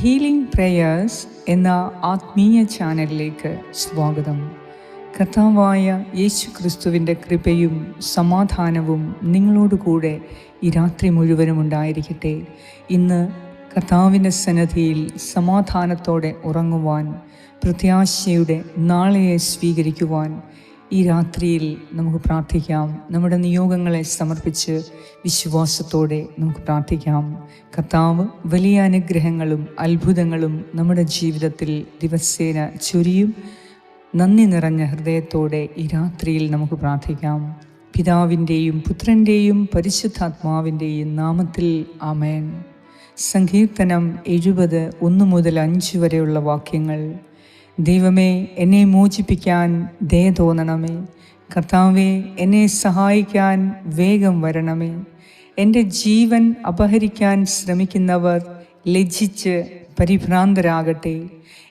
Healing prayers എന്ന ആത്മീയ ചാനലിലേക്ക് സ്വാഗതം. കർത്താവായ യേശു ക്രിസ്തുവിന്റെ കൃപയും സമാധാനവും നിങ്ങളോടുകൂടെ ഈ രാത്രി മുഴുവനും ഉണ്ടായിരിക്കട്ടെ. ഇന്ന് കർത്താവിന്റെ സന്നദ്ധിയിൽ സമാധാനത്തോടെ ഉറങ്ങുവാൻ പ്രത്യാശയുടെ നാളെയെ സ്വീകരിക്കുവാൻ ഈ രാത്രിയിൽ നമുക്ക് പ്രാർത്ഥിക്കാം. നമ്മുടെ നിയോഗങ്ങളെ സമർപ്പിച്ച് വിശ്വാസത്തോടെ നമുക്ക് പ്രാർത്ഥിക്കാം. കർത്താവ് വലിയ അനുഗ്രഹങ്ങളും അത്ഭുതങ്ങളും നമ്മുടെ ജീവിതത്തിൽ ദിവസേന ചൊരിയും. നന്ദി നിറഞ്ഞ ഹൃദയത്തോടെ ഈ രാത്രിയിൽ നമുക്ക് പ്രാർത്ഥിക്കാം. പിതാവിന്റെയും പുത്രന്റെയും പരിശുദ്ധാത്മാവിന്റെയും നാമത്തിൽ ആമേൻ. സങ്കീർത്തനം എഴുപത് ഒന്ന് മുതൽ അഞ്ച് വരെയുള്ള വാക്യങ്ങൾ. ദൈവമേ എന്നെ മോചിപ്പിക്കാൻ ദയ തോന്നണമേ. കർത്താവെ എന്നെ സഹായിക്കാൻ വേഗം വരണമേ. എന്റെ ജീവൻ അപഹരിക്കാൻ ശ്രമിക്കുന്നവർ ലജ്ജിച്ച് പരിഭ്രാന്തരാകട്ടെ.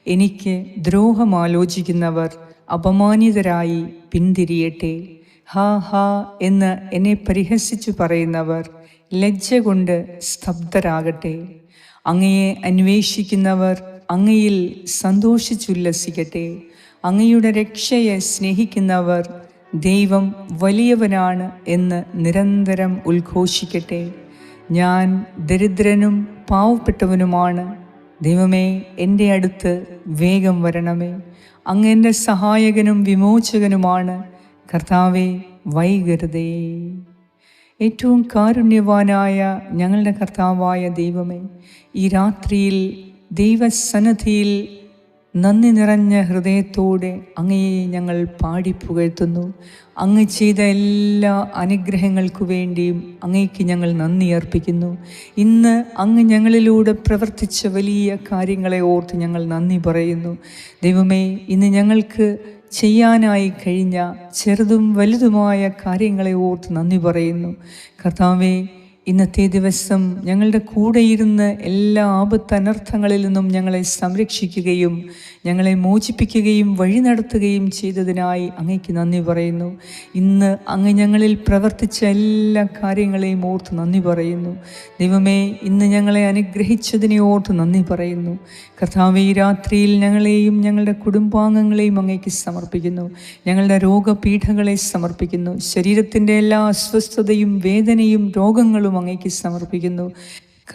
എനിക്ക് ദ്രോഹമാലോചിക്കുന്നവർ അപമാനിതരായി പിന്തിരിയട്ടെ. ഹാ ഹാ എന്ന് എന്നെ പരിഹസിച്ചു പറയുന്നവർ ലജ്ജ കൊണ്ട് സ്തബ്ധരാകട്ടെ. അങ്ങയെ അന്വേഷിക്കുന്നവർ അങ്ങയിൽ സന്തോഷിച്ചുല്ലസിക്കട്ടെ. അങ്ങയുടെ രക്ഷയെ സ്നേഹിക്കുന്നവർ ദൈവം വലിയവനാണ് എന്ന് നിരന്തരം ഉദ്ഘോഷിക്കട്ടെ ഞാൻ ദരിദ്രനും പാവപ്പെട്ടവനുമാണ്. ദൈവമേ എന്റെ അടുത്ത് വേഗം വരണമേ. അങ്ങ് എന്റെ സഹായകനും വിമോചകനുമാണ്. കർത്താവെ വൈകരുതേ. ഏറ്റവും കാരുണ്യവാനായ ഞങ്ങളുടെ കർത്താവായ ദൈവമേ ഈ രാത്രിയിൽ ദൈവസന്നദ്ധിയിൽ നന്ദി നിറഞ്ഞ ഹൃദയത്തോടെ അങ്ങയെ ഞങ്ങൾ പാടി പുകഴ്ത്തുന്നു. അങ്ങ് ചെയ്ത എല്ലാ അനുഗ്രഹങ്ങൾക്കു വേണ്ടിയും അങ്ങയ്ക്ക് ഞങ്ങൾ നന്ദി അർപ്പിക്കുന്നു. ഇന്ന് അങ്ങ് ഞങ്ങളിലൂടെ പ്രവർത്തിച്ച വലിയ കാര്യങ്ങളെ ഓർത്ത് ഞങ്ങൾ നന്ദി പറയുന്നു. ദൈവമേ ഇന്ന് ഞങ്ങൾക്ക് ചെയ്യാനായി കഴിഞ്ഞ ചെറുതും വലുതുമായ കാര്യങ്ങളെ ഓർത്ത് നന്ദി പറയുന്നു. കർത്താവേ ഇന്നത്തെ ദിവസം ഞങ്ങളുടെ കൂടെയിരുന്ന് എല്ലാ ആപത്തനർത്ഥങ്ങളിൽ നിന്നും ഞങ്ങളെ സംരക്ഷിക്കുകയും ഞങ്ങളെ മോചിപ്പിക്കുകയും വഴി നടത്തുകയും ചെയ്തതിനായി അങ്ങയ്ക്ക് നന്ദി പറയുന്നു. ഇന്ന് അങ്ങ് ഞങ്ങളിൽ പ്രവർത്തിച്ച എല്ലാ കാര്യങ്ങളെയും ഓർത്ത് നന്ദി പറയുന്നു. ദൈവമേ ഇന്ന് ഞങ്ങളെ അനുഗ്രഹിച്ചതിനെ ഓർത്ത് നന്ദി പറയുന്നു. കർത്താവ് ഈ രാത്രിയിൽ ഞങ്ങളെയും ഞങ്ങളുടെ കുടുംബാംഗങ്ങളെയും അങ്ങേക്ക് സമർപ്പിക്കുന്നു. ഞങ്ങളുടെ രോഗപീഠങ്ങളെ സമർപ്പിക്കുന്നു. ശരീരത്തിന്റെ എല്ലാ അസ്വസ്ഥതയും വേദനയും രോഗങ്ങളും അങ്ങേക്ക് സമർപ്പിക്കുന്നു.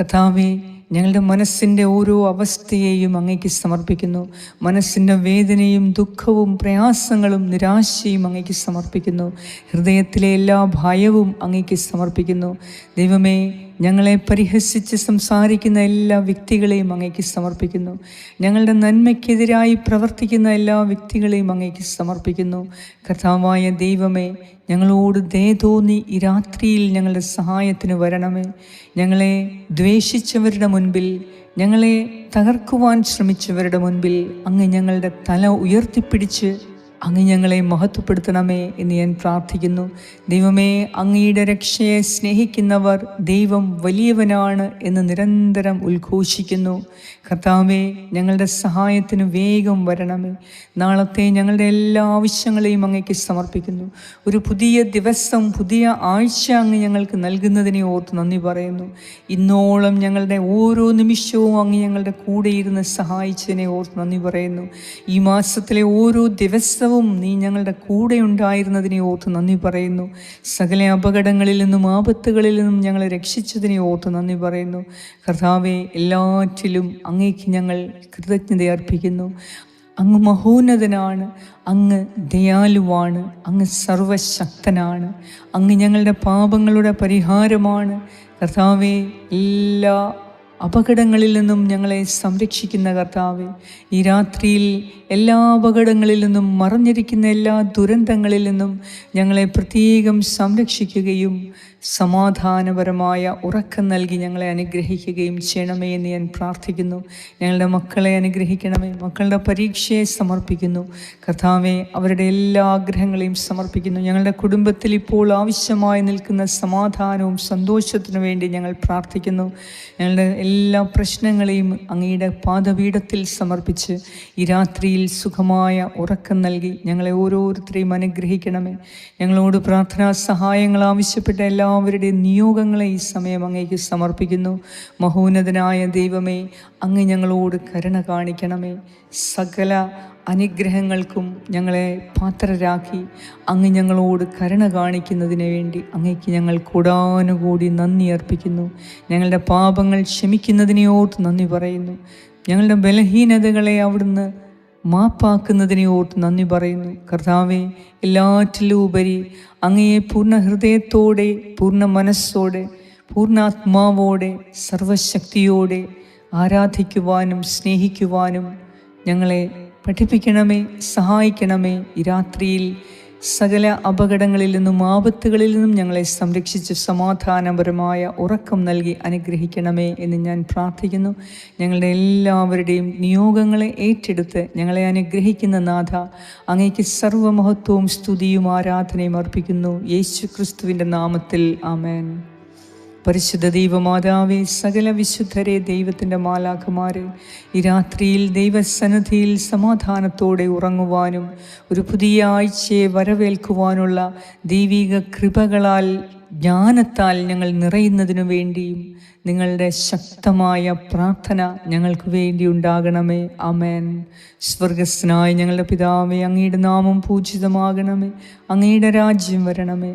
കഥാവെ ഞങ്ങളുടെ മനസ്സിന്റെ ഓരോ അവസ്ഥയെയും അങ്ങേക്ക് സമർപ്പിക്കുന്നു. മനസ്സിന്റെ വേദനയും ദുഃഖവും പ്രയാസങ്ങളും നിരാശയും അങ്ങേക്ക് സമർപ്പിക്കുന്നു. ഹൃദയത്തിലെ എല്ലാ ഭയവും അങ്ങേക്ക് സമർപ്പിക്കുന്നു. ദൈവമേ ഞങ്ങളെ പരിഹസിച്ച് സംസാരിക്കുന്ന എല്ലാ വ്യക്തികളെയും അങ്ങേക്ക് സമർപ്പിക്കുന്നു. ഞങ്ങളുടെ നന്മയ്ക്കെതിരായി പ്രവർത്തിക്കുന്ന എല്ലാ വ്യക്തികളെയും അങ്ങേക്ക് സമർപ്പിക്കുന്നു. കഥാവായ ദൈവമേ ഞങ്ങളോട് ദയ തോന്നി ഈ രാത്രിയിൽ ഞങ്ങളുടെ സഹായത്തിന് വരണമേ. ഞങ്ങളെ ദ്വേഷിച്ചവരുടെ മുൻപിൽ ഞങ്ങളെ തകർക്കുവാൻ ശ്രമിച്ചവരുടെ മുൻപിൽ അങ്ങ് ഞങ്ങളുടെ തല ഉയർത്തിപ്പിടിച്ച് അങ്ങ് ഞങ്ങളെ മഹത്വപ്പെടുത്തണമേ എന്ന് ഞാൻ പ്രാർത്ഥിക്കുന്നു. ദൈവമേ അങ്ങയുടെ രക്ഷയെ സ്നേഹിക്കുന്നവർ ദൈവം വലിയവനാണ് എന്ന് നിരന്തരം ഉദ്ഘോഷിക്കുന്നു കർത്താവേ ഞങ്ങളുടെ സഹായത്തിന് വേഗം വരണമേ. നാളത്തെ ഞങ്ങളുടെ എല്ലാ ആവശ്യങ്ങളെയും അങ്ങേക്ക് സമർപ്പിക്കുന്നു. ഒരു പുതിയ ദിവസം പുതിയ ആഴ്ച അങ്ങ് ഞങ്ങൾക്ക് നൽകുന്നതിനെ ഓർത്ത് നന്ദി പറയുന്നു. ഇന്നോളം ഞങ്ങളുടെ ഓരോ നിമിഷവും അങ്ങ് ഞങ്ങളുടെ കൂടെ ഇരുന്ന് സഹായിച്ചതിനെ ഓർത്ത് നന്ദി പറയുന്നു. ഈ മാസത്തിലെ ഓരോ ദിവസവും നീ ഞങ്ങളുടെ കൂടെ ഉണ്ടായിരുന്നതിനെ ഓർത്ത് നന്ദി പറയുന്നു. സകല അപകടങ്ങളിൽ നിന്നും ആപത്തുകളിൽ നിന്നും ഞങ്ങളെ രക്ഷിച്ചതിനെ ഓർത്ത് നന്ദി പറയുന്നു. കർത്താവെ എല്ലാറ്റിലും അങ്ങേക്ക് ഞങ്ങൾ കൃതജ്ഞത അർപ്പിക്കുന്നു. അങ്ങ് മഹോന്നതനാണ് അങ്ങ് ദയാലുവാണ് അങ്ങ് സർവശക്തനാണ് അങ്ങ് ഞങ്ങളുടെ പാപങ്ങളുടെ പരിഹാരമാണ്. കർത്താവെ എല്ലാ അപകടങ്ങളിൽ നിന്നും ഞങ്ങളെ സംരക്ഷിക്കുന്ന കർത്താവെ ഈ രാത്രിയിൽ എല്ലാ അപകടങ്ങളിൽ നിന്നും മറഞ്ഞിരിക്കുന്ന എല്ലാ ദുരന്തങ്ങളിൽ നിന്നും ഞങ്ങളെ പ്രത്യേകം സംരക്ഷിക്കുകയും സമാധാനപരമായ ഉറക്കം നൽകി ഞങ്ങളെ അനുഗ്രഹിക്കുകയും ചെയ്യണമേ എന്ന് ഞാൻ പ്രാർത്ഥിക്കുന്നു. ഞങ്ങളുടെ മക്കളെ അനുഗ്രഹിക്കണമേ മക്കളുടെ പരീക്ഷയെ സമർപ്പിക്കുന്നു. കർത്താവെ അവരുടെ എല്ലാ ആഗ്രഹങ്ങളെയും സമർപ്പിക്കുന്നു. ഞങ്ങളുടെ കുടുംബത്തിൽ ഇപ്പോൾ ആവശ്യമായി നിൽക്കുന്ന സമാധാനവും സന്തോഷത്തിനു വേണ്ടി ഞങ്ങൾ പ്രാർത്ഥിക്കുന്നു. ഞങ്ങളുടെ എല്ലാ പ്രശ്നങ്ങളെയും അങ്ങയുടെ പാദപീഠത്തിൽ സമർപ്പിച്ച് ഈ രാത്രിയിൽ സുഖമായ ഉറക്കം നൽകി ഞങ്ങളെ ഓരോരുത്തരെയും അനുഗ്രഹിക്കണമേ. ഞങ്ങളോട് പ്രാർത്ഥനാ സഹായങ്ങൾ ആവശ്യപ്പെട്ട എല്ലാ എല്ലാവരുടെയും നിയോഗങ്ങളെ ഈ സമയം അങ്ങേക്ക് സമർപ്പിക്കുന്നു. മഹോന്നതനായ ദൈവമേ അങ്ങ് ഞങ്ങളോട് കരുണ കാണിക്കണമേ. സകല അനുഗ്രഹങ്ങൾക്കും ഞങ്ങളെ പാത്രരാക്കി അങ്ങ് ഞങ്ങളോട് കരുണ കാണിക്കുന്നതിന് വേണ്ടി അങ്ങേക്ക് ഞങ്ങൾ കൂടാനുകൂടി നന്ദി അർപ്പിക്കുന്നു. ഞങ്ങളുടെ പാപങ്ങൾ ക്ഷമിക്കുന്നതിനെ ഓർത്ത് നന്ദി പറയുന്നു. ഞങ്ങളുടെ ബലഹീനതകളെ അവിടുന്ന് മാപ്പാക്കുന്നതിനെ ഓർത്ത് നന്ദി പറയുന്നു. കർത്താവെ എല്ലാറ്റിലും ഉപരി അങ്ങയെ പൂർണ ഹൃദയത്തോടെ പൂർണ മനസ്സോടെ പൂർണാത്മാവോടെ സർവശക്തിയോടെ ആരാധിക്കുവാനും സ്നേഹിക്കുവാനും ഞങ്ങളെ പഠിപ്പിക്കണമേ സഹായിക്കണമേ ഈ രാത്രിയിൽ. സകല അപകടങ്ങളിൽ നിന്നും ആപത്തുകളിൽ നിന്നും ഞങ്ങളെ സംരക്ഷിച്ച് സമാധാനപരമായ ഉറക്കം നൽകി അനുഗ്രഹിക്കണമേ എന്ന് ഞാൻ പ്രാർത്ഥിക്കുന്നു. ഞങ്ങളുടെ എല്ലാവരുടെയും നിയോഗങ്ങളെ ഏറ്റെടുത്ത് ഞങ്ങളെ അനുഗ്രഹിക്കുന്ന നാഥ അങ്ങേക്ക് സർവമഹത്വവും സ്തുതിയും ആരാധനയും അർപ്പിക്കുന്നു. യേശു ക്രിസ്തുവിന്റെ നാമത്തിൽ ആമേൻ. പരിശുദ്ധ ദൈവമാതാവെ സകല വിശുദ്ധരെ ദൈവത്തിന്റെ മാലാഖമാരെ ഈ രാത്രിയിൽ ദൈവസന്നിധിയിൽ സമാധാനത്തോടെ ഉറങ്ങുവാനും ഒരു പുതിയ ആഴ്ചയെ വരവേൽക്കുവാനുള്ള ദൈവിക കൃപകളാൽ ജ്ഞാനത്താൽ ഞങ്ങൾ നിറയുന്നതിനു വേണ്ടിയും നിങ്ങളുടെ ശക്തമായ പ്രാർത്ഥന ഞങ്ങൾക്ക് വേണ്ടി ഉണ്ടാകണമേ. അമേൻ സ്വർഗസ്നായ ഞങ്ങളുടെ പിതാവേ അങ്ങയുടെ നാമം പൂജിതമാകണമേ. അങ്ങയുടെ രാജ്യം വരണമേ.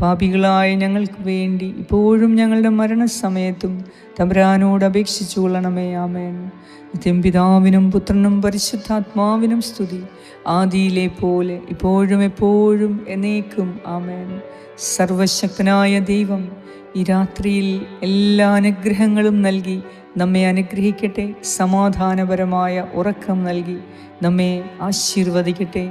പാപികളായ ഞങ്ങൾക്ക് വേണ്ടി ഇപ്പോഴും ഞങ്ങളുടെ മരണസമയത്തും തമ്പുരാനോട് അപേക്ഷിച്ചു കൊള്ളണമേ ആമേൻ. നിത്യം പിതാവിനും പുത്രനും പരിശുദ്ധാത്മാവിനും സ്തുതി. ആദിയിലെ പോലെ ഇപ്പോഴും എപ്പോഴും എന്നേക്കും ആമേൻ. സർവശക്തനായ ദൈവം ഈ രാത്രിയിൽ എല്ലാ അനുഗ്രഹങ്ങളും നൽകി നമ്മെ അനുഗ്രഹിക്കട്ടെ സമാധാനപരമായ ഉറക്കം നൽകി നമ്മെ ആശീർവദിക്കട്ടെ.